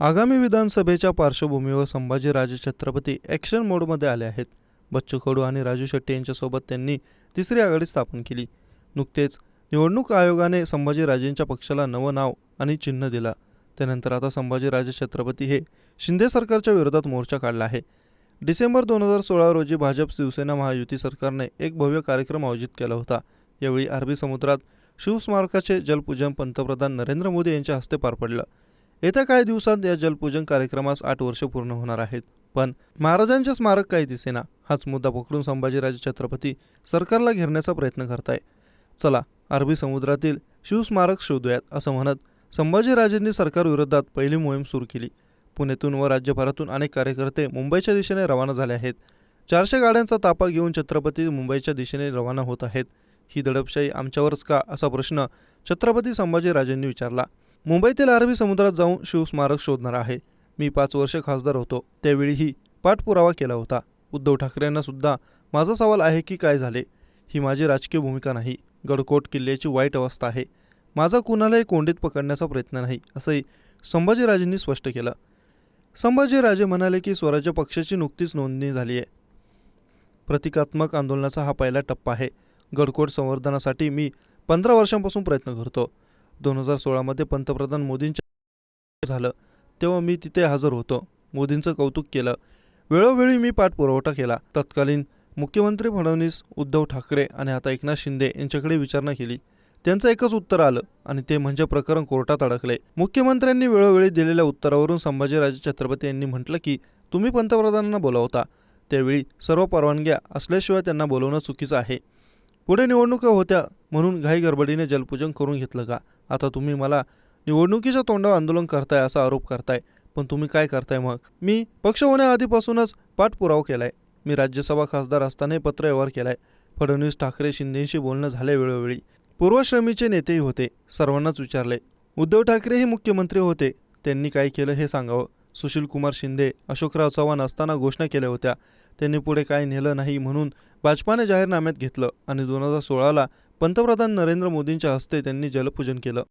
आगामी विधानसभेच्या पार्श्वभूमीवर संभाजीराजे छत्रपती ॲक्शन मोडमध्ये आले आहेत. बच्चू कडू आणि राजू शेट्टी यांच्यासोबत त्यांनी तिसरी आघाडी स्थापन केली. नुकतेच निवडणूक आयोगाने संभाजीराजेंच्या पक्षाला नवं नाव आणि चिन्ह दिला. त्यानंतर आता संभाजीराजे छत्रपती हे शिंदे सरकारच्या विरोधात मोर्चा काढला आहे. डिसेंबर दोन हजार सोळा रोजी भाजप शिवसेना महायुती सरकारने एक भव्य कार्यक्रम आयोजित केला होता. यावेळी अरबी समुद्रात शिवस्मारकाचे जलपूजन पंतप्रधान नरेंद्र मोदी यांच्या हस्ते पार पडलं. येत्या काही दिवसात या जलपूजन कार्यक्रमास आठ वर्ष पूर्ण होणार आहेत. पण महाराजांचे स्मारक काही दिसेना हाच मुद्दा पकडून संभाजीराजे छत्रपती सरकारला घेरण्याचा प्रयत्न करताय. चला अरबी समुद्रातील शिवस्मारक शोधूयात असं म्हणत संभाजीराजेंनी सरकारविरोधात पहिली मोहीम सुरू केली. पुण्यातून व राज्यभरातून अनेक कार्यकर्ते मुंबईच्या दिशेने रवाना झाले आहेत. चारशे गाड्यांचा ताफा घेऊन छत्रपती मुंबईच्या दिशेने रवाना होत आहेत. ही दडपशाही आमच्यावरच का असा प्रश्न छत्रपती संभाजीराजेंनी विचारला. मुंबईतील अरबी समुद्रात जाऊन शिवस्मारक शोधणार आहे. मी पाच वर्ष खासदार होतो. त्यावेळीही पाठपुरावा केला होता. उद्धव ठाकरेंना सुद्धा माझा सवाल आहे की काय झाले? ही माझी राजकीय भूमिका नाही. गडकोट किल्ल्याची वाईट अवस्था आहे. माझा कुणालाही कोंडीत पकडण्याचा प्रयत्न नाही असंही संभाजीराजेंनी स्पष्ट केलं. संभाजीराजे म्हणाले की स्वराज्य पक्षाची नुकतीच नोंदणी झाली आहे. प्रतिकात्मक आंदोलनाचा हा पहिला टप्पा आहे. गडकोट संवर्धनासाठी मी पंधरा वर्षांपासून प्रयत्न करतो. दोन हजार सोळामध्ये पंतप्रधान मोदींच्या झालं तेव्हा मी तिथे हजर होतो. मोदींचं कौतुक केलं. वेळोवेळी मी पाठपुरवठा केला. तत्कालीन मुख्यमंत्री फडणवीस उद्धव ठाकरे आणि आता एकनाथ शिंदे यांच्याकडे विचारणा केली. त्यांचं एकच उत्तर आलं आणि ते म्हणजे प्रकरण कोर्टात अडकले. मुख्यमंत्र्यांनी वेळोवेळी दिलेल्या उत्तरावरून संभाजीराजे छत्रपती यांनी म्हटलं की तुम्ही पंतप्रधानांना बोलावता. त्यावेळी सर्व परवानग्या असल्याशिवाय त्यांना बोलवणं चुकीचं आहे. पुढे निवडणुका होत्या म्हणून घाई गडबडीने जलपूजन करून घेतलं का? आता तुम्ही मला निवडणुकीच्या तोंडावर आंदोलन करताय असा आरोप करताय पण तुम्ही काय करताय मग? मी पक्ष होण्याआधीपासूनच पाठपुरावा केलाय. मी राज्यसभा खासदार असतानाही पत्रव्यवहार केलाय. फडणवीस ठाकरे शिंदेशी बोलणं झाले वेळोवेळी. पूर्वश्रमीचे नेतेही होते सर्वांनाच विचारले. उद्धव ठाकरेही मुख्यमंत्री होते. त्यांनी काय केलं हे सांगावं? सुशीलकुमार शिंदे अशोकराव चव्हाण असताना घोषणा केल्या होत्या. त्यांनी पुढे काय नेलं नाही म्हणून भाजपाने जाहीरनाम्यात घेतलं आणि दोन हजार सोळाला पंतप्रधान नरेंद्र मोदींच्या हस्ते त्यांनी जलपूजन केलं.